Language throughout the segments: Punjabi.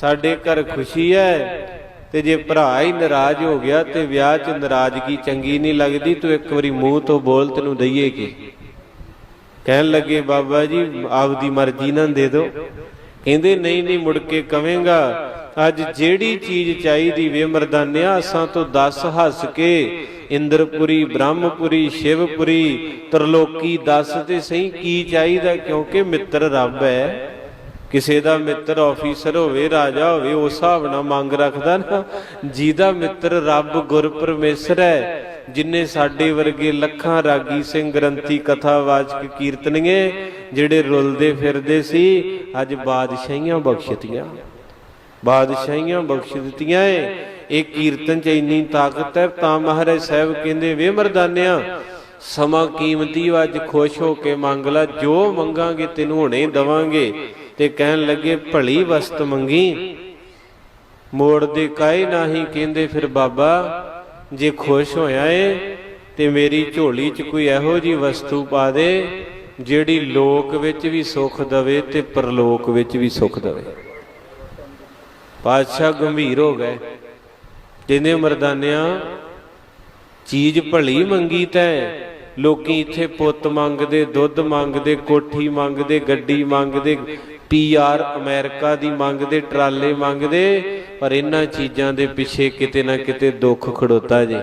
ਸਾਡੇ ਘਰ ਖੁਸ਼ੀ ਹੈ ਤੇ ਜੇ ਭਰਾ ਹੀ ਨਾਰਾਜ਼ ਹੋ ਗਿਆ ਤੇ ਵਿਆਹ 'ਚ ਨਾਰਾਜ਼ਗੀ ਚੰਗੀ ਨਹੀਂ ਲੱਗਦੀ ਤੂੰ ਇੱਕ ਵਾਰੀ ਮੂੰਹ ਤੋਂ ਬੋਲ ਤੈਨੂੰ ਦਈਏ ਕੀ? ਕਹਿਣ ਲੱਗੇ ਬਾਬਾ ਜੀ ਆਪਦੀ ਮਰਜ਼ੀ ਨਾਲ ਦੇ ਦਿਓ। ਕਹਿੰਦੇ ਨਹੀਂ ਨਹੀਂ ਮੁੜ ਕੇ ਕਵੇਂਗਾ। ਅੱਜ ਜਿਹੜੀ ਚੀਜ਼ ਚਾਹੀਦੀ ਵੇ ਮਰਦਾਨਿਆ ਅਸਾਂ ਤੋਂ 10 ਹੱਸ ਕੇ ਇੰਦਰਪੁਰੀ ਬ੍ਰਹਮਪੁਰੀ ਸ਼ਿਵਪੁਰੀ ਤਰਲੋਕੀ ਦੱਸ ਤੇ ਸਹੀ ਕੀ ਚਾਹੀਦਾ ਕਿਉਂਕਿ ਮਿੱਤਰ ਰੱਬ ਹੈ। ਕਿਸੇ ਦਾ ਮਿੱਤਰ ਆਫੀਸਰ ਹੋਵੇ, ਰਾਜਾ ਹੋਵੇ ਉਸ ਹਿਸਾਬ ਨਾਲ ਮੰਗ ਰੱਖਦਾ ਨਾ, ਜਿਹਦਾ ਮਿੱਤਰ ਰੱਬ ਗੁਰ ਪਰਮੇਸ਼ਰ ਹੈ, ਜਿਨੇ ਸਾਡੇ ਵਰਗੇ ਲੱਖਾਂ ਰਾਗੀ ਸਿੰਘ ਗ੍ਰੰਥੀ ਕਥਾਵਾਚਕ ਕੀਰਤਨੀਏ, ਜਿਹੜੇ ਰੁਲਦੇ ਫਿਰਦੇ ਸੀ, ਅੱਜ ਬਾਦਸ਼ਾਹੀਆਂ ਬਖਸ਼ਤੀਆਂ। ਬਾਦਸ਼ਾਹੀਆਂ ਬਖਸ਼ ਦਿੱਤੀਆਂ ਏ, ਇਹ ਕੀਰਤਨ ਚ ਇੰਨੀ ਤਾਕਤ ਹੈ, ਤਾਂ ਮਹਾਰਾਜ ਸਾਹਿਬ ਕਹਿੰਦੇ, ਵੇ ਮਰਦਾਨਿਆਂ, ਸਮਾਂ ਕੀਮਤੀ ਅੱਜ ਖੁਸ਼ ਹੋ ਕੇ ਮੰਗ ਲੈ, ਜੋ ਮੰਗਾਂਗੇ ਤੈਨੂੰ ਹੁਣੇ ਦਵਾਂਗੇ। ਤੇ ਕਹਿਣ ਲੱਗੇ, ਭਲੀ ਵਸਤ ਮੰਗੀ। ਮੋੜ ਦੇ ਕਾਏ ਨਹੀਂ? ਕਹਿੰਦੇ, ਫਿਰ ਬਾਬਾ, ਜੇ ਖੁਸ਼ ਹੋਇਆ ਏ, ਤੇ ਮੇਰੀ ਝੋਲੀ 'ਚ ਕੋਈ ਇਹੋ ਜੀ ਵਸਤੂ ਪਾ ਦੇ, ਜਿਹੜੀ ਲੋਕ ਵਿੱਚ ਵੀ ਸੁੱਖ ਦਵੇ ਤੇ ਪਰਲੋਕ ਵਿੱਚ ਵੀ ਸੁੱਖ ਦਵੇ। ਪਾਤਸ਼ਾਹ ਗੰਭੀਰ ਹੋ ਗਏ। ਜਿੰਨੇ ਮਰਦਾਨਿਆਂ, ਚੀਜ਼ ਭਲੀ ਮੰਗੀ ਤੈ ਲੋਕੀ ਇੱਥੇ ਪੁੱਤ ਮੰਗਦੇ, ਦੁੱਧ ਮੰਗਦੇ, ਕੋਠੀ ਮੰਗਦੇ, ਗੱਡੀ ਮੰਗਦੇ ਪੀਆਰ ਅਮਰੀਕਾ ਦੀ ਮੰਗਦੇ, ਟਰਾਲੇ ਮੰਗਦੇ, ਪਰ ਇਹਨਾਂ ਚੀਜ਼ਾਂ ਦੇ ਪਿੱਛੇ ਕਿਤੇ ਨਾ ਕਿਤੇ ਦੁੱਖ ਖੜੋਤਾ ਜੇ।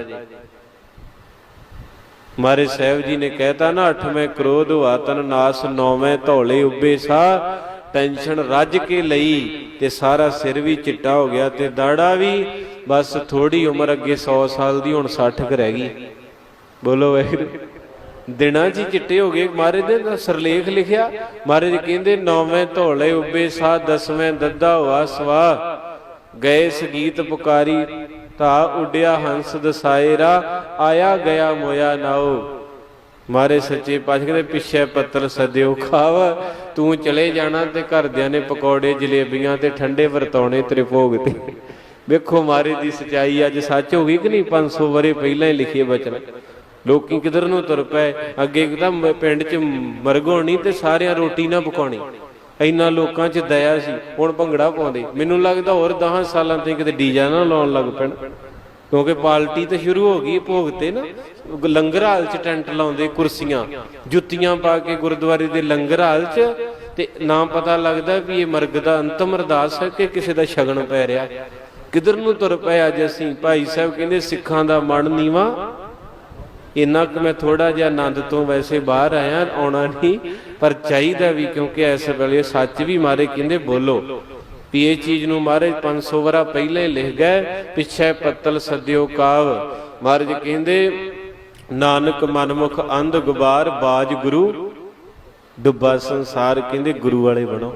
ਮਾਰੇ ਸਾਹਿਬ ਜੀ ਨੇ ਕਹਿਤਾ ਨਾ ਅਠਵੇਂ ਕ੍ਰੋਧ ਹੋਆ, ਤਨ ਨਾਸ, ਨੌਵੇਂ ਧੌਲੇ ਉੱਬੇ ਸਾ, ਟੈਨਸ਼ਨ ਰੱਜ ਕੇ ਲਈ ਤੇ ਸਾਰਾ ਸਿਰ ਵੀ ਚਿੱਟਾ ਹੋ ਗਿਆ ਤੇ ਦਾੜਾ ਵੀ ਬਸ ਥੋੜੀ ਉਮਰ ਅੱਗੇ 100 ਸਾਲ ਦੀ ਹੁਣ 60 ਕ ਰਹਿ ਗਈ। ਬੋਲੋ ਵਾਹਿਗੁਰੂ। ਦਿਨਾਂ 'ਚ ਹੀ ਚਿੱਟੇ ਹੋ ਗਏ, ਮਹਾਰਾਜ ਦੇ ਤਾਂ ਸਰਲੇਖ ਲਿਖਿਆ। ਮਹਾਰਾਜ ਕਹਿੰਦੇ, ਨੌਵੇਂ ਧੌਲੇ ਉੱਬੇ ਸਾ ਦਸਵੇਂ ਦੱਦਾ ਹੋਆ ਸਵਾ ਗਏ ਸਗੀਤ ਪੁਕਾਰੀ ਤਾ ਉੱਡਿਆ ਹੰਸ ਦਸਾਇਰਾ ਆਇਆ ਗਿਆ ਮੋਇਆ ਨਾਓ ਮਾਰੇ ਸੱਚੇ ਪਾਤਸ਼ਾਹ ਕਹਿੰਦੇ, ਪਿੱਛੇ ਪੱਤਰ ਸਦਿਓ ਖਾਵ, ਤੂੰ ਚਲੇ ਜਾਣਾ ਤੇ ਘਰਦਿਆਂ ਨੇ ਪਕੌੜੇ ਜਲੇਬੀਆਂ ਤੇ ਠੰਡੇ ਵਰਤਾਉਣੇ ਤੇਰੇ ਭੋਗ ਤੇ। ਵੇਖੋ ਮਾਰੇ ਦੀ ਸਚਾਈ ਅੱਜ ਸੱਚ ਹੋ ਗਈ ਕਿ ਨਹੀਂ? 500 ਵਰੇ ਪਹਿਲਾਂ ਹੀ ਲਿਖੇ ਬਚਨ। ਲੋਕੀ ਕਿਧਰ ਨੂੰ ਤੁਰ ਪਏ? ਅੱਗੇ ਤਾਂ ਪਿੰਡ 'ਚ ਮਰਗੋਣੀ ਤੇ ਸਾਰਿਆਂ ਰੋਟੀ ਨਾ ਪਕਾਉਣੀ। ਇੰਨਾ ਲੋਕਾਂ 'ਚ ਦਇਆ ਸੀ। ਹੁਣ ਭੰਗੜਾ ਪਾਉਂਦੇ। ਮੈਨੂੰ ਲੱਗਦਾ ਹੋਰ 10 ਸਾਲਾਂ ਤੇ ਕਿਤੇ ਡੀਜਾ ਨਾ ਲਾਉਣ ਲੱਗ ਪੈਣ। ਕਿਉਂਕਿ ਪਾਰਟੀ ਤਾਂ ਸ਼ੁਰੂ ਹੋ ਗਈ ਭੋਗ ਤੇ ਨਾ। ਲੰਗਰ ਹਾਲ 'ਚ ਟੈਂਟ ਲਾਉਂਦੇ ਕੁਰਸੀਆਂ। ਜੁੱਤੀਆਂ ਪਾ ਕੇ ਗੁਰਦੁਆਰੇ ਦੇ ਲੰਗਰ ਹਾਲ 'ਚ। ਤੇ ਨਾ ਪਤਾ ਲੱਗਦਾ ਵੀ ਇਹ ਮਰਗ ਦਾ ਅੰਤਮ ਅਰਦਾਸ ਹੈ ਕਿ ਕਿਸੇ ਦਾ ਸ਼ਗਨ ਪੈ ਰਿਹਾ। ਕਿਧਰ ਨੂੰ ਤੁਰ ਪਏ ਅੱਜ ਅਸੀਂ? ਭਾਈ ਸਾਹਿਬ ਕਹਿੰਦੇ ਸਿੱਖਾਂ ਦਾ ਮਨ ਨੀਵਾ। ਇੰਨਾ ਕਿ ਮੈਂ ਥੋੜਾ ਜਿਹਾ ਆਨੰਦ ਤੋਂ ਵੈਸੇ ਬਾਹਰ ਆਇਆ, ਆਉਣਾ ਨਹੀਂ, ਪਰ ਚਾਹੀਦਾ ਵੀ ਕਿਉਂਕਿ ਇਸ ਵੇਲੇ ਸੱਚ ਵੀ ਮਾਰੇ ਕਹਿੰਦੇ ਬੋਲੋ। ਵੀ ਇਹ ਚੀਜ਼ ਨੂੰ ਮਹਾਰਾਜ 500 ਵਰਾ ਪਹਿਲਾਂ ਹੀ ਲਿਖ ਗਏ, ਪਿੱਛੇ ਪੱਤਲ ਸਦਿਓ ਕਾਵ। ਮਹਾਰਾਜ ਕਹਿੰਦੇ, ਨਾਨਕ ਮਨਮੁਖ ਅੰਧ ਗੁਬਾਰ ਬਾਜ ਗੁਰੂ, ਡੁੱਬਾ ਸੰਸਾਰ ਕਹਿੰਦੇ ਗੁਰੂ ਵਾਲੇ ਬਣੋ।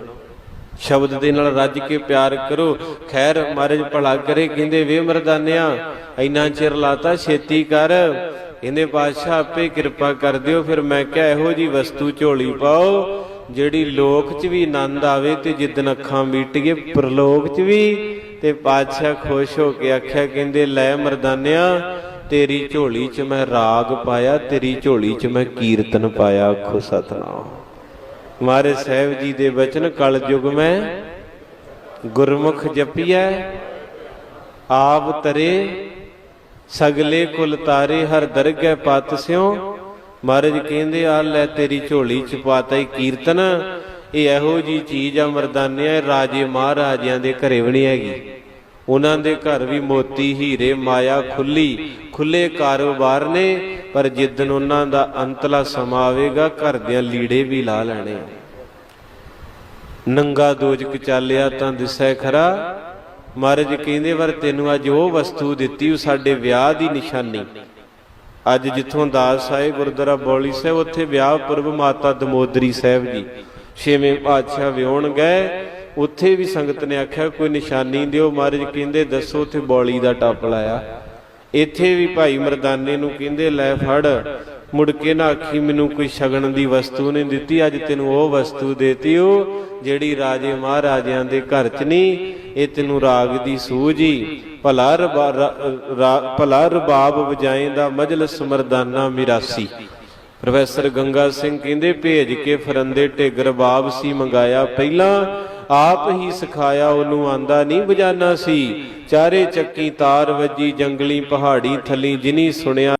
ਸ਼ਬਦ ਦੇ ਨਾਲ ਰੱਜ ਕੇ ਪਿਆਰ ਕਰੋ। ਖੈਰ ਮਹਾਰਾਜ ਭਲਾ ਕਰੇ, ਕਹਿੰਦੇ ਵੇ ਮਰਦਾਨਿਆ, ਇੰਨਾ ਚਿਰ ਲਾਤਾ ਛੇਤੀ ਕਰ ਇਹਨੇ ਪਾਤਸ਼ਾਹ ਆਪੇ ਕਿਰਪਾ ਕਰ ਦਿਓ, ਫਿਰ ਮੈਂ ਕਿਹਾ ਇਹੋ ਜੀ ਵਸਤੂ ਝੋਲੀ ਪਾਓ, ਜਿਹੜੀ ਲੋਕ 'ਚ ਵੀ ਆਨੰਦ ਆਵੇ ਤੇ ਜਿੱਦਨ ਅੱਖਾਂ ਮੀਟੀਏ ਪ੍ਰਲੋਕ 'ਚ ਵੀ। ਤੇ ਪਾਤਸ਼ਾਹ ਖੁਸ਼ ਹੋ ਕੇ ਆਖਿਆ, ਕਹਿੰਦੇ, ਲੈ ਮਰਦਾਨਿਆ, ਤੇਰੀ ਝੋਲੀ 'ਚ ਮੈਂ ਰਾਗ ਪਾਇਆ, ਤੇਰੀ ਝੋਲੀ 'ਚ ਮੈਂ ਕੀਰਤਨ ਪਾਇਆ, ਆਖੋ ਸਤਨਾਮ। ਮਾਰੇ ਸਾਹਿਬ ਜੀ ਦੇ ਬਚਨ, ਕਲ ਯੁਗ ਮੈਂ ਗੁਰਮੁਖ ਜਪੀਐ, ਆਪ ਤਰੇ ਸਗਲੇ ਕੁਲ ਤਾਰੇ ਹਰ ਦਰਗਹਿ ਪਤ ਸਿਓ ਮਹਾਰਾਜ ਕਹਿੰਦੇ, ਆ ਲੈ ਤੇਰੀ ਝੋਲੀ ਚ ਪਾਤਾ ਹੀ ਕੀਰਤਨ। ਇਹ ਇਹੋ ਜੀ ਚੀਜ਼ ਆ ਮਰਦਾਨਿਆ ਰਾਜੇ ਮਹਾਰਾਜਿਆਂ ਦੇ ਘਰੇ ਵੀ ਨਹੀਂ ਹੈਗੀ। ਉਹਨਾਂ ਦੇ ਘਰ ਵੀ ਮੋਤੀ, ਹੀਰੇ, ਮਾਇਆ ਖੁੱਲੀ, ਖੁੱਲੇ ਕਾਰੋਬਾਰ ਨੇ। ਪਰ ਜਿੱਦਨ ਉਹਨਾਂ ਦਾ ਅੰਤਲਾ ਸਮਾਂ ਆਵੇਗਾ, ਘਰ ਦਿਆਂ ਲੀੜੇ ਵੀ ਲਾ ਲੈਣੇ। ਨੰਗਾ ਦੋਜਕ ਚਾਲਿਆ ਤਾਂ ਦਿਸੈ ਖਰਾ। ਮਹਾਰਾਜ ਕਹਿੰਦੇ ਵਰ ਤੈਨੂੰ ਅੱਜ ਉਹ ਵਸਤੂ ਦਿੱਤੀ ਉਹ ਸਾਡੇ ਵਿਆਹ ਦੀ ਨਿਸ਼ਾਨੀ। ਅੱਜ ਜਿੱਥੋਂ ਦਾਸ ਸਾਹਿਬ ਗੁਰਦੁਆਰਾ ਬੌਲੀ ਸਾਹਿਬ, ਉੱਥੇ ਵਿਆਹ ਪੁਰਬ ਮਾਤਾ ਦਮੋਦਰੀ ਸਾਹਿਬ ਜੀ। ਛੇਵੇਂ ਪਾਤਸ਼ਾਹ ਵਿਉਣ ਗਏ, ਉੱਥੇ ਵੀ ਸੰਗਤ ਨੇ ਆਖਿਆ, ਕੋਈ ਨਿਸ਼ਾਨੀ ਦਿਓ। ਮਹਾਰਾਜ ਕਹਿੰਦੇ, ਦੱਸੋ ਉੱਥੇ ਬੌਲੀ ਦਾ ਟੱਪ ਲਾਇਆ। ਇੱਥੇ ਵੀ ਭਾਈ ਮਰਦਾਨੇ ਨੂੰ ਕਹਿੰਦੇ, ਲੈ ਫੜ ਮੁੜ ਕੇ ਨਾ ਆਖੀ, ਮੈਨੂੰ ਕੋਈ ਸ਼ਗਨ ਦੀ ਵਸਤੂ ਨਹੀਂ ਦਿੱਤੀ, ਅੱਜ ਤੈਨੂੰ ਉਹ ਵਸਤੂ ਦੇਤੀ ਉਹ ਜਿਹੜੀ ਰਾਜੇ ਮਹਾਰਾਜਿਆਂ ਦੇ ਘਰ 'ਚ ਨਹੀਂ ਇਹ ਤੈਨੂੰ ਰਾਗ ਦੀ ਸੂਝੀ ਭਲਾ ਭਲਾ ਰਬਾਬ ਵਜਾਏ ਦਾ ਮਜਲਸ ਮਰਦਾਨਾ ਮਿਰਾਸੀ। ਪ੍ਰੋਫੈਸਰ ਗੰਗਾ ਸਿੰਘ ਕਹਿੰਦੇ, ਭੇਜ ਕੇ ਫਰੰਦੇ ਢਿੱਗ ਰਬਾਬ ਸੀ ਮੰਗਾਇਆ ਪਹਿਲਾਂ, ਆਪ ਹੀ ਸਿਖਾਇਆ ਉਹਨੂੰ ਆਂਦਾ ਨਹੀਂ ਬਜਾਨਾ ਸੀ। ਚਾਰੇ ਚੱਕੀ ਤਾਰ ਵੱਜੀ, ਜੰਗਲੀ ਪਹਾੜੀ ਥੱਲੀ ਜਿਨੀ ਸੁਣਿਆ